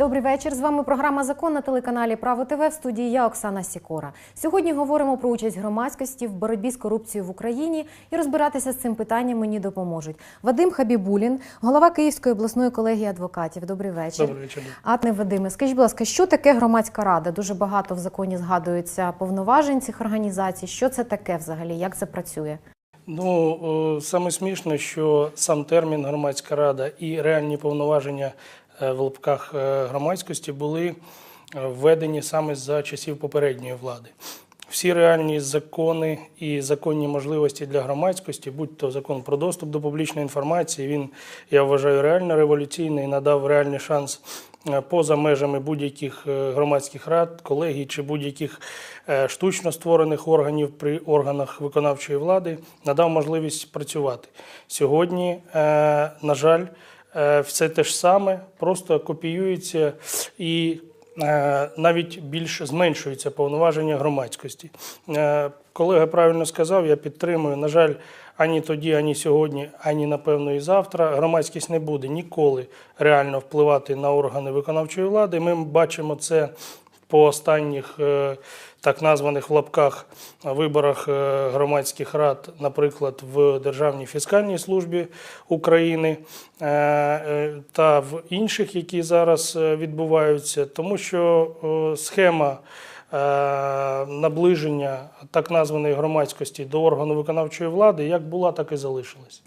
Добрий вечір. З вами програма Закон на телеканалі Право ТВ в студії я Оксана Сікора. Сьогодні говоримо про участь громадськості в боротьбі з корупцією в Україні і розбиратися з цим питанням мені допоможуть. Вадим Хабібулін, голова Київської обласної колегії адвокатів. Добрий вечір. Добрий вечір. Атне Вадиме, скажіть, будь ласка, що таке громадська рада? Дуже багато в законі згадується повноважень цих організацій. Що це таке взагалі? Як це працює? Ну саме смішне, що сам термін громадська рада і реальні повноваження в лапках е, громадськості були е, введені саме за часів попередньої влади. Всі реальні закони і законні можливості для громадськості, будь то закон про доступ до публічної інформації, він я вважаю реально революційний, надав реальний шанс е, поза межами будь-яких е, громадських рад, колегій чи будь-яких е, штучно створених органів при органах виконавчої влади, надав можливість працювати. Сьогодні, е, на жаль, е, все те ж саме, просто копіюється і е, навіть більш зменшується повноваження громадськості. Е, Колега правильно сказав, я підтримую. На жаль, ані тоді, ані сьогодні, ані напевно і завтра громадськість не буде ніколи реально впливати на органи виконавчої влади. Ми бачимо це по останніх е, так названих в лапках виборах е, громадських рад, наприклад, в Державній фіскальній службі України е, е, та в інших, які зараз е, відбуваються, тому що е, схема е, наближення так названої громадськості до органу виконавчої влади як була, так і залишилась.